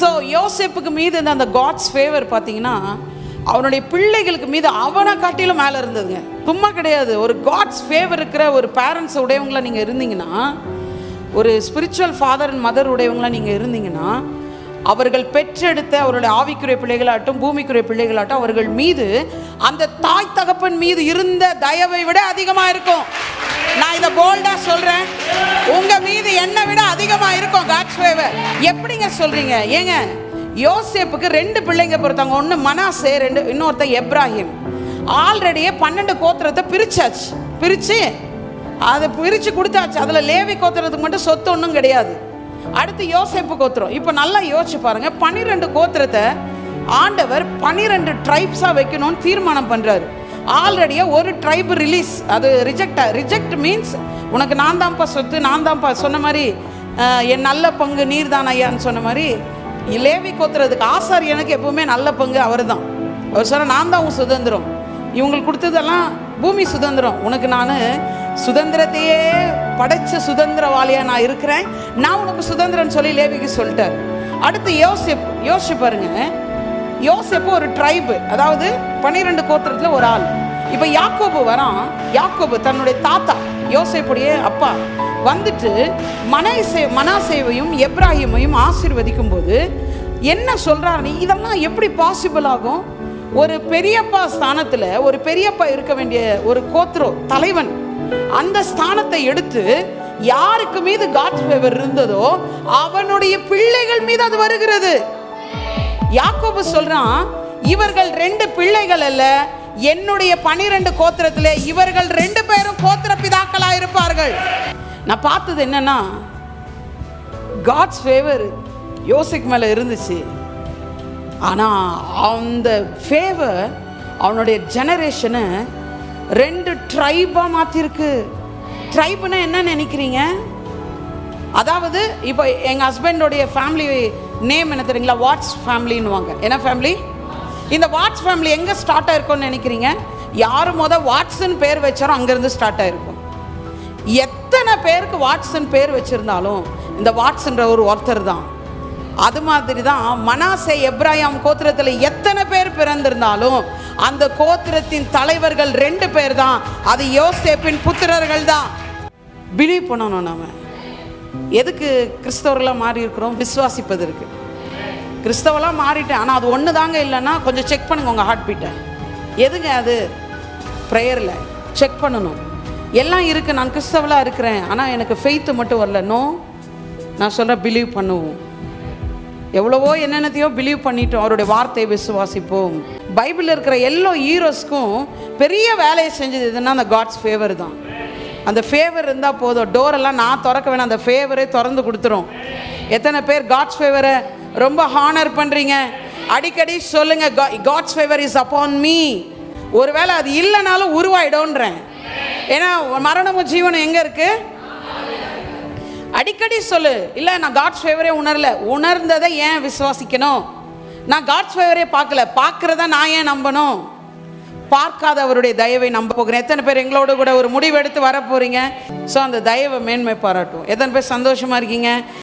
So யோசேப்புக்கு மீது இந்த அந்த காட்ஸ் ஃபேவர் பார்த்தீங்கன்னா அவனுடைய பிள்ளைகளுக்கு மீது அவனை காட்டிலும் மேலே இருந்ததுங்க. சும்மா கிடையாது. ஒரு காட்ஸ் ஃபேவர் இருக்கிற ஒரு பேரண்ட்ஸ் உடையவங்கள நீங்கள் இருந்தீங்கன்னா ஒரு ஸ்பிரிச்சுவல் ஃபாதர் அண்ட் மதர் உடையவங்களா நீங்கள் இருந்தீங்கன்னா அவர்கள் பெற்றெடுத்த அவருடைய ஆவிக்குரிய பிள்ளைகளாகட்டும் பூமிக்குரிய பிள்ளைகளாகட்டும் அவர்கள் மீது அந்த தாய் தகப்பன் மீது இருந்த தயவை விட அதிகமாக இருக்கும். நான் இதை போல்டாக சொல்கிறேன் உங்கள் மீது என்னை விட அதிகமாக ஃபேவர் எப்படிங்க சொல்கிறீங்க ஏங்க யோசேப்புக்கு ரெண்டு பிள்ளைங்க பொறுத்தாங்க ஒன்று மனாசே ரெண்டு இன்னொருத்தன் எப்ராஹிம். ஆல்ரெடியே பன்னெண்டு கோத்திரத்தை பிரிச்சாச்சு. பிரித்து அதை பிரித்து கொடுத்தாச்சு. அதில் லேவி கோத்திரத்துக்கு மட்டும் சொத்து ஒன்றும் கிடையாது. அடுத்து யோசேப்பு கோத்திரம். இப்போ நல்லா யோசிச்சு பாருங்க. பன்னிரெண்டு கோத்திரத்தை ஆண்டவர் பன்னிரெண்டு ட்ரைப்ஸாக வைக்கணும்னு தீர்மானம் பண்ணுறாரு ஆல்ரெடியே ஒரு ட்ரைப் ரிலீஸ் அது ரிஜெக்ட் ரிஜெக்ட் மீன்ஸ் உனக்கு நான் தான்ப்பா சொத்து நான் தான்ப்பா சொன்ன மாதிரி என் நல்ல பங்கு நீர் தான் ஐயான்னு சொன்ன மாதிரி லேவி கோத்துறதுக்கு ஆசார் எனக்கு எப்பவுமே நல்ல பங்கு அவர் தான் அவர் சொன்ன நான் தான் உன் சுதந்திரம். இவங்களுக்கு கொடுத்ததெல்லாம் பூமி சுதந்திரம். உனக்கு நான் சுதந்திரத்தையே படைச்ச சுதந்திரவாளியாக நான் இருக்கிறேன். நான் உனக்கு சுதந்திரம்னு சொல்லி லேவிக்கு சொல்லிட்டார். அடுத்து யோசிப் யோசிச்சு பாருங்க. யோசிப்பு ஒரு ட்ரைபு அதாவது பன்னிரெண்டு கோத்திரத்தில் ஒரு ஆள். இப்போ யாக்கோபு வரான். யாக்கோபு தன்னுடைய தாத்தா யோசிப்புடைய அப்பா. வந்துட்டு மனசே மனாசேவையும் எப்ராஹிமையும் ஆசிர்வதிக்கும் போது என்ன சொல்கிறாருன்னு இதெல்லாம் எப்படி பாசிபிள் ஆகும்? ஒரு பெரியப்பா ஸ்தானத்தில் ஒரு பெரியப்பா இருக்க வேண்டிய ஒரு கோத்ரோ தலைவன் அந்த ஸ்தானத்தை எடுத்து யாருக்கு மீது காட்ஸ் ஃபேவர் இருந்ததோ அவனுடைய பிள்ளைகள் மீது அது வருகிறது. யாக்கோபு சொல்றான் இவர்கள் ரெண்டு பிள்ளைகள் அல்ல என்னுடைய பனிரெண்டு கோத்திரத்தில் இவர்கள் ரெண்டு பேரும் கோத்திர பிதாக்களா இருப்பார்கள் நான் பார்த்தது என்னன்னா காட்ஸ் ஃபேவர் யோசிக் மேலே இருந்துச்சு. ஆனால் அந்த ஃபேவர் அவனுடைய ஜெனரேஷனை ரெண்டு ட்ரைபாக மாற்றிருக்கு ட்ரைப்னா என்ன நினைக்கிறீங்க? அதாவது இப்போ எங்கள் ஹஸ்பண்டோடைய ஃபேமிலி நேம் என்ன தெரியுங்களா? வாட்ஸ் ஃபேமிலின்னுவாங்க என்ன ஃபேமிலி இந்த வாட்ஸ் ஃபேமிலி எங்கே ஸ்டார்ட் ஆயிருக்கும்னு நினைக்கிறீங்க? யார் மொதல் வாட்ஸ்ன்னு பேர் வச்சாரோ அங்கேருந்து ஸ்டார்ட் ஆயிருக்கும். எத்தனை பேருக்கு வாட்ஸன் பேர் வச்சுருந்தாலும் இந்த வாட்ஸ்ன்ற ஒரு ஒருத்தர் தான். அது மாதிரி தான் மனாசே எப்ராயாம் கோத்திரத்தில் எத்தனை பேர் பிறந்திருந்தாலும் அந்த கோத்திரத்தின் தலைவர்கள் ரெண்டு பேர் தான். அது யோசேப்பின் புத்திரர்கள் தான். பிலீவ் பண்ணணும் நாம். எதுக்கு கிறிஸ்தவர்களாக மாறி இருக்கிறோம்? விசுவாசிப்பதற்கு கிறிஸ்தவெல்லாம் மாறிட்டேன். ஆனால் அது ஒன்று தாங்க இல்லைன்னா கொஞ்சம் செக் பண்ணுங்க உங்கள் ஹார்ட் பீட்டை எதுங்க அது? ப்ரேயரில் செக் பண்ணணும். எல்லாம் இருக்குது நான் கிறிஸ்தவலாக இருக்கிறேன். ஆனால் எனக்கு ஃபெய்த்து மட்டும் வரல. நோ நான் சொல்கிறேன் பிலீவ் பண்ணுவோம். எவ்வளவோ என்னென்னத்தையோ பிலீவ் பண்ணிட்டோம். அவருடைய வார்த்தையை விசுவாசிப்போம். பைபிளில் இருக்கிற எல்லா ஹீரோஸ்க்கும் பெரிய வேலையை செஞ்சது எதுன்னா அந்த காட்ஸ் ஃபேவர் தான். அந்த ஃபேவர் இருந்தால் போதும். டோரெல்லாம் நான் திறக்க வேணாம். அந்த ஃபேவரே திறந்து கொடுத்துரும். எத்தனை பேர் காட்ஸ் ஃபேவரை ரொம்ப ஹானர் பண்ணுறீங்க அடிக்கடி சொல்லுங்கள் God's favour is upon me ஒருவேளை அது இல்லைனாலும் உருவாயிடும்ன்றேன். ஏன்னா மரணமும் ஜீவனம் எங்கே இருக்குது அடிக்கடி சொல்லு. இல்லை நான் காட்ஸ் ஃபேவரே உணரல. உணர்ந்ததை ஏன் விசுவாசிக்கணும்? நான் காட்ஸ் ஃபேவரே பார்க்கல. பார்க்குறத நான் ஏன் நம்பணும்? பார்க்காத அவருடைய தயவை நம்ப போகிறேன். எத்தனை பேர் எங்களோட கூட ஒரு முடிவு எடுத்து வர போகிறீங்க ஸோ அந்த தயவை மேன்மை பாராட்டும் எத்தனை பேர் சந்தோஷமாக இருக்கீங்க?